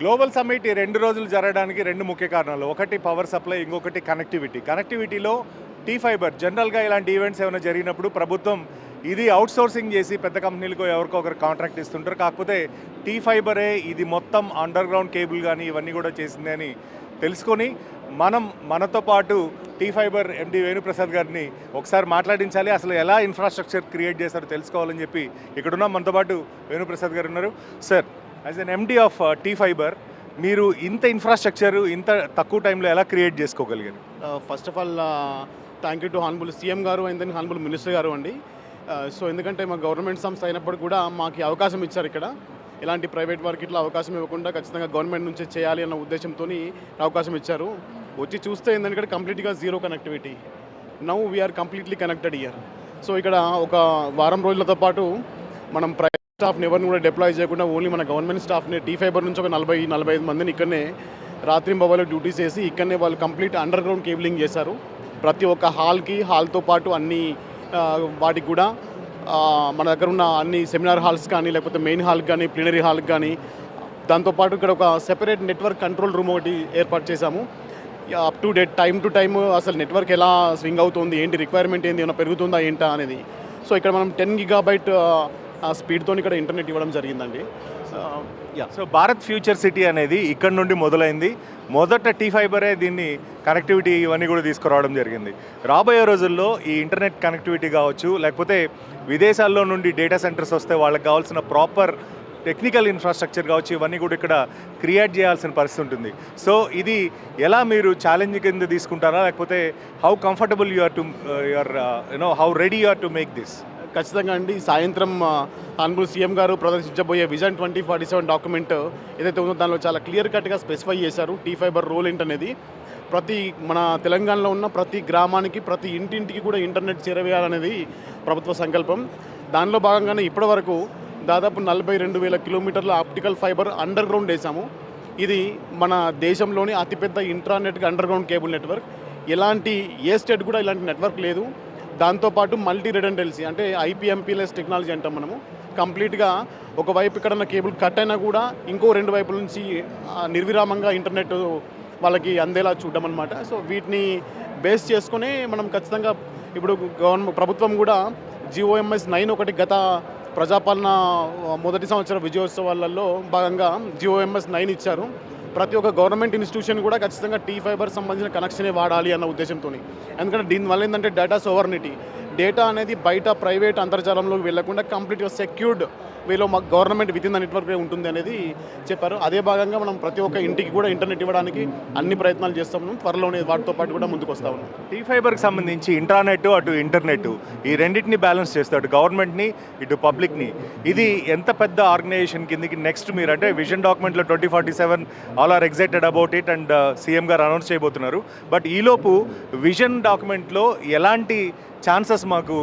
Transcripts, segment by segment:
Global summit ఈ రెండు రోజులు జరగడానికి రెండు ముఖ్య కారణాలు. ఒకటి పవర్ సప్లై ఇంకొకటి కనెక్టివిటీ. కనెక్టివిటీలో టీ ఫైబర్ జనరల్గా ఇలాంటి ఈవెంట్స్ ఏమైనా జరిగినప్పుడు ప్రభుత్వం ఇది అవుట్ సోర్సింగ్ చేసి పెద్ద కంపెనీలకు ఎవరికో ఒకరు కాంట్రాక్ట్ ఇస్తుంటారు. కాకపోతే టీ ఫైబరే ఇది మొత్తం అండర్ గ్రౌండ్ కేబుల్ కానీ ఇవన్నీ కూడా చేసింది అని తెలుసుకొని మనం మనతో పాటు టీ ఫైబర్ ఎండి వేణుప్రసాద్ గారిని ఒకసారి మాట్లాడించాలి. అసలు ఎలా ఇన్ఫ్రాస్ట్రక్చర్ క్రియేట్ చేశారో తెలుసుకోవాలని చెప్పి ఇక్కడున్న. మనతో పాటు వేణుప్రసాద్ గారు ఉన్నారు. Sir as an MD of T fiber మీరు ఇంత ఇన్ఫ్రాస్ట్రక్చర్ ఇంత తక్కువ టైంలో ఎలా create చేసుకోగలిగారు? First of all thank you to honourable CM గారు అండ్ దెన్ హాన్బుల్ మినిస్టర్ గారు అండి. Uh, సో ఎందుకంటే మా గవర్నమెంట్ సంస్థ అయినప్పుడు కూడా మాకు అవకాశం ఇచ్చారు ఇక్కడ. ఇలాంటి ప్రైవేట్ వారికి ఇట్లా అవకాశం ఇవ్వకుండా ఖచ్చితంగా గవర్నమెంట్ నుంచే చేయాలి అన్న ఉద్దేశంతో అవకాశం ఇచ్చారు. వచ్చి చూస్తే ఏంటంటే కంప్లీట్గా zero connectivity now we are completely connected here so ఇక్కడ ఒక వారం రోజులతో పాటు మనం ప్రైవేట్ స్టాఫ్ని ఎవరిని కూడా డిప్లాయ్ చేయకుండా ఓన్లీ మన గవర్నమెంట్ స్టాఫ్ని టీ ఫైబర్ నుంచి ఒక నలభై నలభై ఐదు మందిని ఇక్కడనే రాత్రి డ్యూటీస్ చేసి ఇక్కడనే వాళ్ళు కంప్లీట్ అండర్ గ్రౌండ్ కేబులింగ్ చేశారు. ప్రతి ఒక్క హాల్కి హాల్తో పాటు అన్ని వాటికి కూడా మన దగ్గర ఉన్న అన్ని సెమినార్ హాల్స్ కానీ లేకపోతే మెయిన్ హాల్ కానీ ప్లీనరీ హాల్కి కానీ దాంతోపాటు ఇక్కడ ఒక సెపరేట్ నెట్వర్క్ కంట్రోల్ రూమ్ ఒకటి ఏర్పాటు చేశాము. Up to date time to time అసలు నెట్వర్క్ ఎలా స్వింగ్ అవుతుంది ఏంటి రిక్వైర్మెంట్ ఏంటి ఏమైనా పెరుగుతుందా ఏంటా అనేది. సో ఇక్కడ మనం టెన్ గిగాబైట్ ఆ స్పీడ్తో ఇక్కడ ఇంటర్నెట్ ఇవ్వడం జరిగిందండి. Yeah. So Bharat future city అనేది ఇక్కడ నుండి మొదలైంది. మొదట టీ ఫైబరే దీన్ని కనెక్టివిటీ ఇవన్నీ కూడా తీసుకురావడం జరిగింది. రాబోయే రోజుల్లో ఈ ఇంటర్నెట్ కనెక్టివిటీ కావచ్చు లేకపోతే విదేశాల్లో నుండి డేటా సెంటర్స్ వస్తే వాళ్ళకి కావాల్సిన ప్రాపర్ టెక్నికల్ ఇన్ఫ్రాస్ట్రక్చర్ కావచ్చు ఇవన్నీ కూడా ఇక్కడ క్రియేట్ చేయాల్సిన పరిస్థితి ఉంటుంది. సో ఇది ఎలా మీరు ఛాలెంజ్ కింద తీసుకుంటారా లేకపోతే how comfortable you are to your you know how ready you are to make this? ఖచ్చితంగా అండి. సాయంత్రం ఆనబుల్ సీఎం గారు ప్రదర్శించబోయే vision twenty forty seven document ఏదైతే ఉందో దానిలో చాలా క్లియర్ కట్గా స్పెసిఫై చేశారు టీ ఫైబర్ రోల్ ఏంటనేది ప్రతి మన తెలంగాణలో ఉన్న ప్రతి గ్రామానికి ప్రతి ఇంటింటికి కూడా ఇంటర్నెట్ చేరవేయాలనేది ప్రభుత్వ సంకల్పం. దానిలో భాగంగానే ఇప్పటివరకు దాదాపు నలభై రెండు వేల కిలోమీటర్ల ఆప్టికల్ ఫైబర్ అండర్ గ్రౌండ్ వేసాము ఇది మన దేశంలోని అతిపెద్ద intranet underground cable network ఎలాంటి ఏ స్టేట్ కూడా ఇలాంటి నెట్వర్క్ లేదు. దాంతోపాటు మల్టీ రిడెండెన్సీ అంటే ఐపీఎంపీలెస్ టెక్నాలజీ అంటాం మనము. కంప్లీట్గా ఒకవైపు ఇక్కడ కేబుల్ కట్ అయినా కూడా ఇంకో రెండు వైపుల నుంచి నిర్విరామంగా ఇంటర్నెట్ వాళ్ళకి అందేలా చూడడం అనమాట సో వీటిని బేస్ చేసుకుని మనం ఖచ్చితంగా ఇప్పుడు గవర్నమెంట్ ప్రభుత్వం కూడా జిఓఎంఎస్ నైన్ ఒకటి గత ప్రజాపాలన మొదటి సంవత్సర విజయోత్సవాలలో భాగంగా జిఓఎంఎస్ నైన్ ఇచ్చారు. ప్రతి ఒక్క గవర్నమెంట్ ఇన్స్టిట్యూషన్ కూడా ఖచ్చితంగా టీ ఫైబర్ సంబంధించిన కనెక్షనే వాడాలి అన్న ఉద్దేశంతో ఎందుకంటే దీనివల్ల ఏంటంటే డేటా సోవర్నిటీ. డేటా అనేది బయట ప్రైవేట్ అంతర్జాలంలోకి వెళ్ళకుండా కంప్లీట్గా సెక్యూర్డ్ వీలో మా government within the network ఉంటుంది అనేది చెప్పారు. అదే భాగంగా మనం ప్రతి ఒక్క ఇంటికి కూడా ఇంటర్నెట్ ఇవ్వడానికి అన్ని ప్రయత్నాలు చేస్తాము త్వరలోనే వాటితో పాటు కూడా ముందుకు వస్తా ఉన్నాం. టీ ఫైబర్కి సంబంధించి ఇంటర్నెట్ అటు ఇంటర్నెట్ ఈ రెండింటిని బ్యాలెన్స్ చేస్తాడు గవర్నమెంట్ని ఇటు పబ్లిక్ని. ఇది ఎంత పెద్ద ఆర్గనైజేషన్ కిందకి నెక్స్ట్ మీరు అంటే vision డాక్యుమెంట్లో twenty forty seven all are excited about it and uh, CM గారు అనౌన్స్ చేయబోతున్నారు. బట్ ఈలోపు విజన్ డాక్యుమెంట్లో ఎలాంటి ఛాన్సెస్ మాకు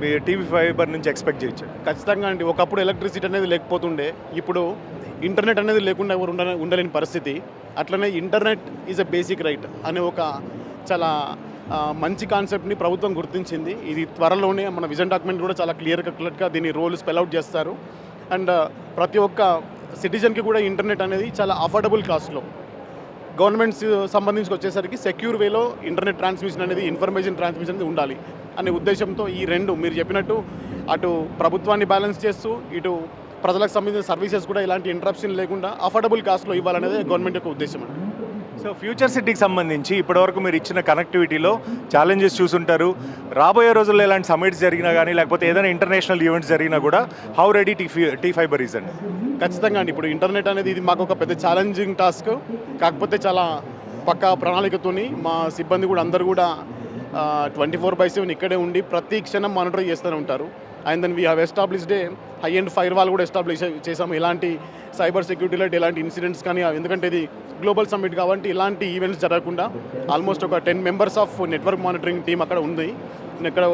మీ టీవీ ఫైబర్ నుంచి ఎక్స్పెక్ట్ చేయొచ్చు. ఖచ్చితంగా అండి. ఒకప్పుడు ఎలక్ట్రిసిటీ అనేది లేకపోతుండే. ఇప్పుడు ఇంటర్నెట్ అనేది లేకుండా ఎవరు ఉండ ఉండలేని పరిస్థితి. అట్లనే internet is a basic right అనే ఒక చాలా మంచి కాన్సెప్ట్ని ప్రభుత్వం గుర్తించింది. ఇది త్వరలోనే మన విజన్ డాక్యుమెంట్ కూడా చాలా క్లియర్ కట్గా దీని రోల్ స్పెల్అవుట్ చేస్తారు. అండ్ ప్రతి ఒక్క సిటిజన్కి కూడా ఇంటర్నెట్ అనేది చాలా అఫోర్డబుల్ కాస్ట్లో గవర్నమెంట్స్ సంబంధించి వచ్చేసరికి సెక్యూర్ వేలో ఇంటర్నెట్ ట్రాన్స్మిషన్ అనేది ఇన్ఫర్మేషన్ ట్రాన్స్మిషన్ అనేది ఉండాలి అనే ఉద్దేశంతో ఈ రెండు మీరు చెప్పినట్టు అటు ప్రభుత్వాన్ని బ్యాలెన్స్ చేస్తూ ఇటు ప్రజలకు సంబంధించిన సర్వీసెస్ కూడా ఎలాంటి ఇంటరప్షన్ లేకుండా అఫోర్డబుల్ కాస్ట్లో ఇవ్వాలనేది గవర్నమెంట్ యొక్క ఉద్దేశం అండి. సో ఫ్యూచర్ సిటీకి సంబంధించి ఇప్పటివరకు మీరు ఇచ్చిన కనెక్టివిటీలో ఛాలెంజెస్ చూసుంటారు. రాబోయే రోజుల్లో ఇలాంటి సమిట్స్ జరిగినా కానీ లేకపోతే ఏదైనా ఇంటర్నేషనల్ ఈవెంట్స్ జరిగినా కూడా how ready T T fiber is అండి? ఖచ్చితంగా అండి. ఇప్పుడు ఇంటర్నెట్ అనేది ఇది మాకు ఒక పెద్ద ఛాలెంజింగ్ టాస్క్ కాకపోతే చాలా పక్కా ప్రణాళికతోని మా సిబ్బంది కూడా అందరూ కూడా ట్వంటీ ఫోర్ బై సెవెన్ ఇక్కడే ఉండి ప్రతి క్షణం మానిటర్ చేస్తూనే ఉంటారు. And then we have established a high end firewall కూడా ఎస్టాబ్లిష్ చేసాము ఇలాంటి సైబర్ సెక్యూరిటీలో ఎలాంటి ఇన్సిడెంట్స్ కానీ ఎందుకంటే ఇది గ్లోబల్ సమ్మిట్ కాబట్టి ఇలాంటి ఈవెంట్స్ జరగకుండా ఆల్మోస్ట్ ఒక ten members of network monitoring team అక్కడ ఉంది. నేను ఇక్కడ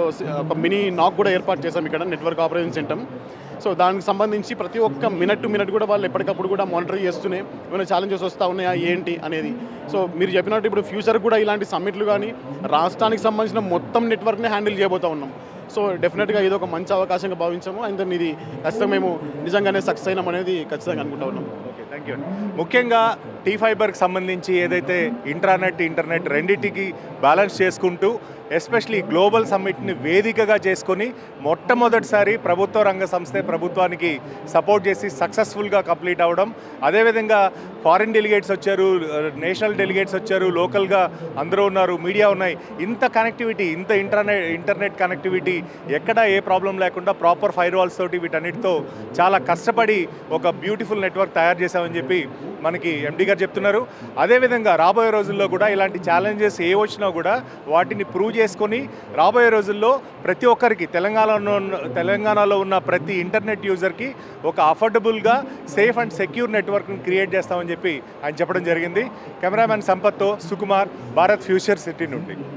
ఒక మినీ నాక్ కూడా ఏర్పాటు చేసాం ఇక్కడ నెట్వర్క్ ఆపరేషన్ సెంటర్. సో దానికి సంబంధించి ప్రతి ఒక్క మినిట్ టు మినిట్ కూడా వాళ్ళు ఎప్పటికప్పుడు కూడా మానిటర్ చేస్తూనే ఏమైనా ఛాలెంజెస్ వస్తూ ఉన్నాయా ఏంటి అనేది. సో మీరు చెప్పినట్టు ఇప్పుడు ఫ్యూచర్ కూడా ఇలాంటి సమ్మిట్లు కానీ రాష్ట్రానికి సంబంధించిన మొత్తం నెట్వర్క్ని హ్యాండిల్ చేయబోతూ ఉన్నాం. సో డెఫినెట్గా ఇది ఒక మంచి అవకాశంగా భావించాము. అండ్ ఇది ఖచ్చితంగా మేము నిజంగానే సక్సెస్ అయినాం అనేది ఖచ్చితంగా అనుకుంటా ఉన్నాం. ఓకే థ్యాంక్ యూ ముఖ్యంగా టీ ఫైబర్కి సంబంధించి ఏదైతే ఇంట్రానెట్ ఇంటర్నెట్ రెండింటికి బ్యాలెన్స్ చేసుకుంటూ ఎస్పెషలీ గ్లోబల్ సమ్మిట్ని వేదికగా చేసుకొని మొట్టమొదటిసారి ప్రభుత్వ రంగ సంస్థే ప్రభుత్వానికి సపోర్ట్ చేసి సక్సెస్ఫుల్గా కంప్లీట్ అవ్వడం. అదేవిధంగా ఫారిన్ డెలిగేట్స్ వచ్చారు నేషనల్ డెలిగేట్స్ వచ్చారు లోకల్గా అందరూ ఉన్నారు మీడియా ఉన్నాయి. ఇంత కనెక్టివిటీ ఇంత ఇంటర్నెట్ ఇంటర్నెట్ కనెక్టివిటీ ఎక్కడ ఏ ప్రాబ్లం లేకుండా ప్రాపర్ ఫైర్ వాల్స్ తోటి వీటన్నిటితో చాలా కష్టపడి ఒక బ్యూటిఫుల్ నెట్వర్క్ తయారు చేశామని చెప్పి మనకి ఎండి గారు చెప్తున్నారు. అదేవిధంగా రాబోయే రోజుల్లో కూడా ఇలాంటి ఛాలెంజెస్ ఏ వచ్చినా కూడా వాటిని ప్రూవ్ చేసుకొని రాబోయే రోజుల్లో ప్రతి ఒక్కరికి తెలంగాణలో ఉన్న తెలంగాణలో ఉన్న ప్రతి ఇంటర్నెట్ యూజర్కి ఒక అఫోర్డబుల్గా సేఫ్ అండ్ సెక్యూర్ నెట్వర్క్ని క్రియేట్ చేస్తామని చెప్పి ఆయన చెప్పడం జరిగింది. కెమెరామ్యాన్ సంపత్తో సుకుమార్ భారత్ ఫ్యూచర్ సిటీ నుండి.